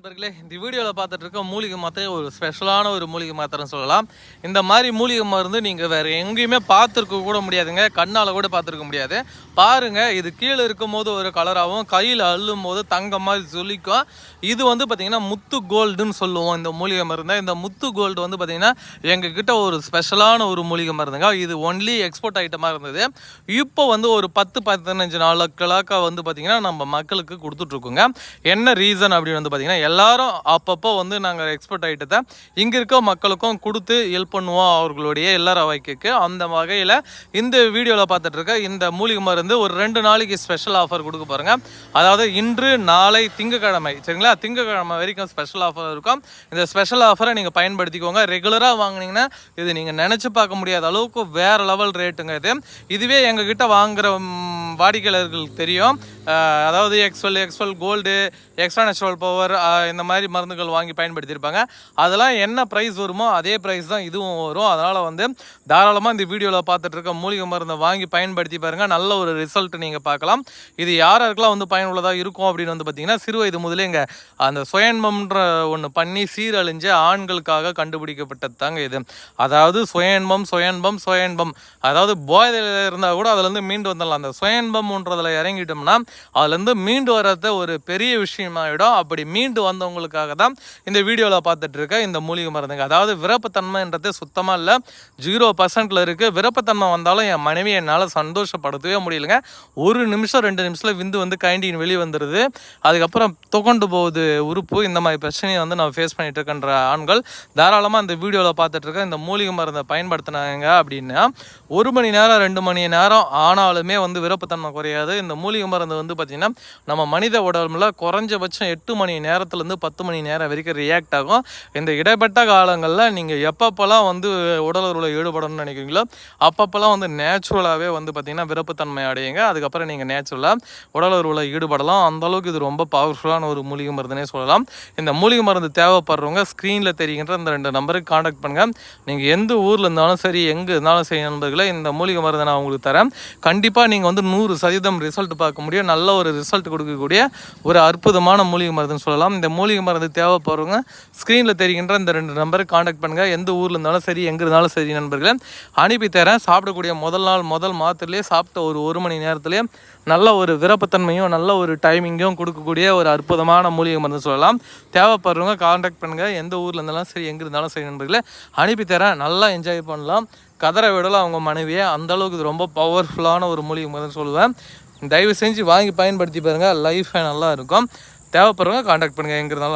நண்பர்களே இந்த வீடியோவில் பார்த்துட்டு இருக்க மூலிகை மாத்திரை ஒரு ஸ்பெஷலான ஒரு மூலிகை மாத்திரைன்னு சொல்லலாம். இந்த மாதிரி மூலிகை மருந்து நீங்கள் வேறு எங்கேயுமே பார்த்துருக்க கூட முடியாதுங்க. கண்ணால் கூட பார்த்துருக்க முடியாது. பாருங்கள் இது கீழே இருக்கும் போது ஒரு கலராகவும் கையில் அள்ளும் போது தங்கம் மாதிரி சொல்லிக்கும் இது வந்து பார்த்திங்கன்னா முத்து கோல்டுன்னு சொல்லுவோம் இந்த மூலிகை மருந்தை. இந்த முத்து கோல்டு வந்து பார்த்தீங்கன்னா எங்ககிட்ட ஒரு ஸ்பெஷலான ஒரு மூலிகை மருந்துங்க. இது ஒன்லி எக்ஸ்போர்ட் ஐட்டமாக இருந்தது. இப்போ வந்து ஒரு பத்து பதினஞ்சு நாளுக்களாக வந்து பார்த்தீங்கன்னா நம்ம மக்களுக்கு கொடுத்துட்ருக்கோங்க என்ன ரீசன் அப்படின்னு வந்து பார்த்தீங்கன்னா எல்லாரும் அப்பப்போ வந்து நாங்கள் எக்ஸ்போர்ட் ஐட்டத்தை இங்கே இருக்க மக்களுக்கும் கொடுத்து ஹெல்ப் பண்ணுவோம் அவர்களுடைய எல்லார வாய்க்கு அந்த வகையில் இந்த வீடியோவில் பார்த்துட்ருக்க இந்த மூலிகை மருந்து ஒரு ரெண்டு நாளைக்கு ஸ்பெஷல் ஆஃபர் கொடுக்க பாருங்க அதாவது இன்று நாளை திங்கக்கிழமை சரிங்களா? திங்கக்கிழமை வரைக்கும் ஸ்பெஷல் ஆஃபர் இருக்கும். இந்த ஸ்பெஷல் ஆஃபரை நீங்கள் பயன்படுத்திக்கோங்க. ரெகுலராக வாங்குனீங்கன்னா இது நீங்கள் நினச்சி பார்க்க முடியாத அளவுக்கு வேறு லெவல் ரேட்டுங்க இது. இதுவே எங்ககிட்ட வாங்குற வாடிக்கையாளர்களுக்கு தெரியும். அதாவது Exwel Exwel gold extra natural power இந்த மாதிரி மருந்துகள் வாங்கி பயன்படுத்தியிருப்பாங்க. அதெல்லாம் என்ன ப்ரைஸ் வருமோ அதே ப்ரைஸ் தான் இதுவும் வரும். அதனால் வந்து தாராளமாக இந்த வீடியோவில் பார்த்துட்டு இருக்க மூலிகை மருந்தை வாங்கி பயன்படுத்தி பாருங்கள் நல்ல ஒரு ரிசல்ட் நீங்கள் பார்க்கலாம். இது யார் யாருக்கெல்லாம் வந்து பயனுள்ளதாக இருக்கும் அப்படின்னு வந்து பார்த்தீங்கன்னா சிறு வயது முதலே இங்கே அந்த சுயன்பம்ன்ற ஒன்று பண்ணி சீரழிஞ்ச ஆண்களுக்காக கண்டுபிடிக்கப்பட்டது தாங்க இது. அதாவது சுயன்பம் சுயன்பம் சுயன்பம். அதாவது போதையில் இருந்தால் கூட அதுலேருந்து மீண்டு வந்துடலாம். அந்த சுயன்பம்ன்றதில் இறங்கிட்டோம்னா அதுலேருந்து மீண்டு வர்றது ஒரு பெரிய விஷயமாயிடும். அப்படி மீண்டு வந்தவங்களுக்காக தான் இந்த வீடியோவில் பார்த்துட்டு இருக்க இந்த மூலிகை மருந்துங்க. அதாவது விருப்பத்தன்மைன்றதே சுத்தமாக இல்லை ஜீரோ பர்சன்ட்டில் இருக்குது விருப்பத்தன்மை வந்தாலும் என் மனைவி என்னால் சந்தோஷப்படுத்தவே முடியலங்க. ஒரு நிமிஷம் ரெண்டு நிமிஷத்தில் விந்து வந்து கைண்டின் வெளியே வந்துடுது அதுக்கப்புறம் துகண்டு போகுது உறுப்பு. இந்த மாதிரி பிரச்சனையை வந்து நான் ஃபேஸ் பண்ணிகிட்டு இருக்கேன்ற ஆண்கள் தாராளமாக இந்த வீடியோவில் பார்த்துட்டு இந்த மூலிகை மருந்தை பயன்படுத்தினாங்க அப்படின்னா ஒரு மணி நேரம் ரெண்டு மணி நேரம் ஆனாலுமே வந்து விருப்பத்தன்மை குறையாது. இந்த மூலிகை மருந்து வந்து பார்த்திங்கன்னா நம்ம மனித உடம்புல குறைஞ்சபட்சம் எட்டு மணி நேரத்துலேருந்து பத்து மணி நேரம் வரைக்கும் ரியாக்ட் ஆகும். இந்த இடைப்பட்ட காலங்களில் நீங்கள் எப்பப்போல்லாம் வந்து உடல் உறவில் ஈடுபடணும்னு நினைக்கிறீங்களோ அப்பப்போல்லாம் வந்து நேச்சுரலாகவே வந்து பார்த்திங்கன்னா விருப்பத்தன்மை அடையுங்க. அதுக்கப்புறம் நீங்கள் நேச்சுரலாக உடல் உறவில் ஈடுபடலாம். அந்த அளவுக்கு இது ரொம்ப பவர்ஃபுல்லான ஒரு மூலிகை மருந்துனே சொல்லலாம். இந்த மூலிகை மருந்து தேவைப்படுறவங்க ஸ்க்ரீனில் தெரிகின்ற இந்த ரெண்டு நம்பருக்கு காண்டாக்ட் பண்ணுங்கள் நீங்கள் எந்த ஊரில் இருந்தாலும் சரி எங்கே இருந்தாலும் சரி நண்பர்களை இந்த மூலிகை மருந்தை நான் உங்களுக்கு தரேன். கண்டிப்பாக நீங்கள் வந்து நூறு சதவீதம் ரிசல்ட் பார்க்க முடியும். நல்ல ஒரு ரிசல்ட் கொடுக்கக்கூடிய ஒரு அற்புதமான மூலிகை மருந்துன்னு சொல்லலாம். இந்த மூலிகை மருந்து தேவைப்படுறவங்க ஸ்க்ரீனில் தெரிகின்ற இந்த ரெண்டு நம்பருக்கு காண்டாக்ட் பண்ணுங்கள் எந்த ஊரில் இருந்தாலும் சரி எங்கே இருந்தாலும் சரி நண்பர்களே. அனுப்பி தரேன். சாப்பிடக்கூடிய முதல் நாள் முதல் மாத்திரையிலே சாப்பிட்ட ஒரு ஒரு மணி நேரத்துலேயே நல்ல ஒரு விருப்பத்தன்மையும் நல்ல ஒரு டைமிங்கும் கொடுக்கக்கூடிய ஒரு அற்புதமான மூலிகை மருந்து சொல்லலாம். தேவைப்படுறவங்க காண்டாக்ட் பண்ணுங்கள் எந்த ஊரில் இருந்தாலும் சரி எங்கே இருந்தாலும் சரி நண்பர்களே. அனுப்பி தரேன் நல்லா என்ஜாய் பண்ணலாம். கதற விடலாம் அவங்க மனைவியை. அந்த அளவுக்கு இது ரொம்ப பவர்ஃபுல்லான ஒரு மூலிகை மருந்து சொல்லுவேன். தயவு செஞ்சு வாங்கி பயன்படுத்தி பாருங்கள் லைஃபே நல்லா இருக்கும். தேவைப்படுறவங்க காண்டாக்ட் பண்ணுங்கள் எங்கே இருந்தாலும்